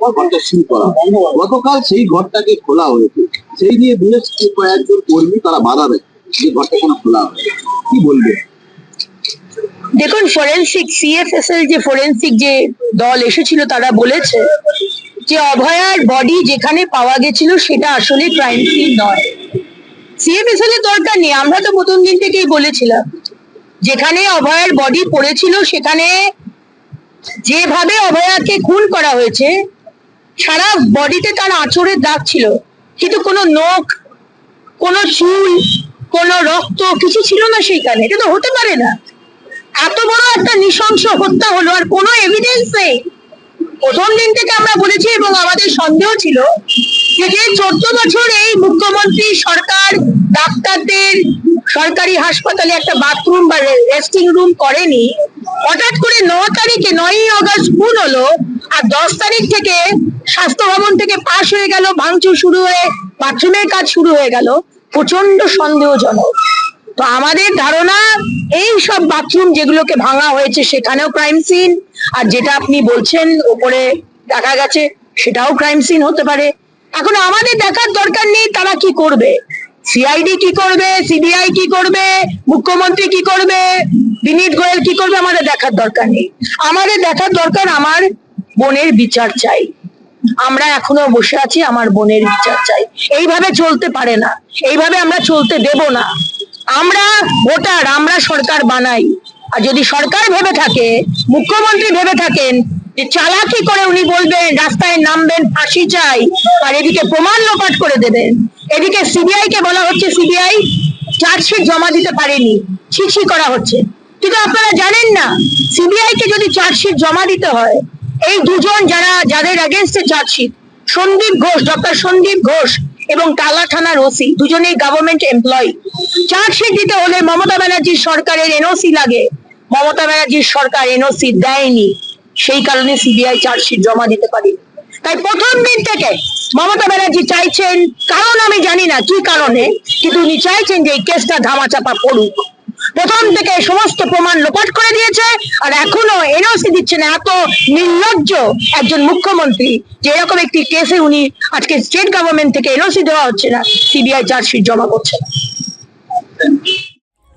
পর ঘরটা সিল করা গতকাল সেই ঘরটাকে খোলা হয়েছে। সেই নিয়ে কয়েকজন কর্মী তারা বাধা দেয় যে ঘরটা খোলা হয় কি বলবে দেখুন ফরেন্সিক সিএফএসএল যে ফরেন্সিক যে দল এসেছিল, তারা বলেছে যে অভয়ার বডি যেখানে পাওয়া গেছিল, সেটা আসলে ক্রাইম সিন নয়। সিএফএসএল এর দরকার নেই। আমরা তো প্রথম দিন থেকেই বলেছিলাম, যেখানে অভয়ার বডি পড়েছিল, সেখানে যেভাবে অভয়াকে খুন করা হয়েছে, সারা বডিতে তার আঁচড়ের দাগ ছিল। কিন্তু কোনো নখ, কোনো চুল, কোনো রক্ত কিছু ছিল না সেইখানে। এটা তো হতে পারে না। এত বড় একটা নৃশংস হত্যা হলো আর কোনো এভিডেন্স নেই। প্রথম দিন থেকে আমরা বলেছি এবং আমাদের সন্দেহ ছিল যে চোদ্দ বছর এই মুখ্যমন্ত্রী সরকার, ডাক্তারদের সরকারি হাসপাতালে একটা বাথরুম বা রেস্টিং রুম করেনি, হঠাৎ করে ন তারিখে, নয়ই আগস্ট খুন হলো আর দশ তারিখ থেকে স্বাস্থ্য ভবন থেকে পাশ হয়ে গেল, ভাঙচুর শুরু হয়ে বাথরুমের কাজ শুরু হয়ে গেল প্রচণ্ড সন্দেহজনক। তো আমাদের ধারণা, এই সব বাথরুম যেগুলোকে ভাঙা হয়েছে, সেখানেও ক্রাইম সিন আর যেটা আপনি বলছেন, ওপরে দেখা গেছে, সেটাও ক্রাইম সিন হতে পারে। এখন আমাদের দেখার দরকার নেই তারা কি করবে। সিআইডি কি করবে সিবিআই কি করবে, মুখ্যমন্ত্রী কি করবে, বিনীত গোয়েল কি করবে আমাদের দেখার দরকার নেই। আমাদের দেখার দরকার আমার বোনের বিচার চাই। আমরা এখনও বসে আছি, আমার বোনের বিচার চাই। এইভাবে চলতে পারে না। এইভাবে আমরা চলতে দেব না। আমরা ভোটার, আমরা সরকার বানাই। আর যদি সরকার ভেবে থাকে, মুখ্যমন্ত্রী ভেবে থাকেন যে চালাকি করে উনি বলবেন, রাস্তায় নামবেন, ফাঁসি চাই, আর এদিকে প্রমাণ লোপাট করে দেবেন। এদিকে সিবিআই কে বলা হচ্ছে সিবিআই চার্জশিট জমা দিতে পারেনি ছিছি করা হচ্ছে। কিন্তু আপনারা জানেন না সিবিআই কে যদি চার্জশিট জমা দিতে হয়, এই দুজন যারা, যাদের এগেনস্টে চার্জশিট, সন্দীপ ঘোষ, ডক্টর সন্দীপ ঘোষ এবং টালা থানার ওসি দুজনেই গভর্নমেন্ট এমপ্লয়ি চার্জশিট দিতে হলে মমতা ব্যানার্জির সরকারের এনওসি লাগে। মমতা ব্যানার্জির সরকার এনওসি দেয়নি। সেই কারণে সিবিআই চার্জশিট জমা দিতে পারি। তাই প্রথম দিন থেকে মমতা ব্যানার্জি চাইছেন, কারণ আমি জানি না কি কারণে, কিন্তু উনি চাইছেন যে এই কেসটা ধামাচাপা পড়ুক। প্রথম থেকে সমস্ত প্রমাণ লোপাট করে দিয়েছে, আর এখনও এনওসি দিচ্ছে না এত নির্লজ্জ একজন মুখ্যমন্ত্রী, যে এরকম একটি কেসে উনি আজকে স্টেট গভর্নমেন্ট থেকে এনওসি দেওয়া হচ্ছে না সিবিআই চার্জশিট জমা করছে না।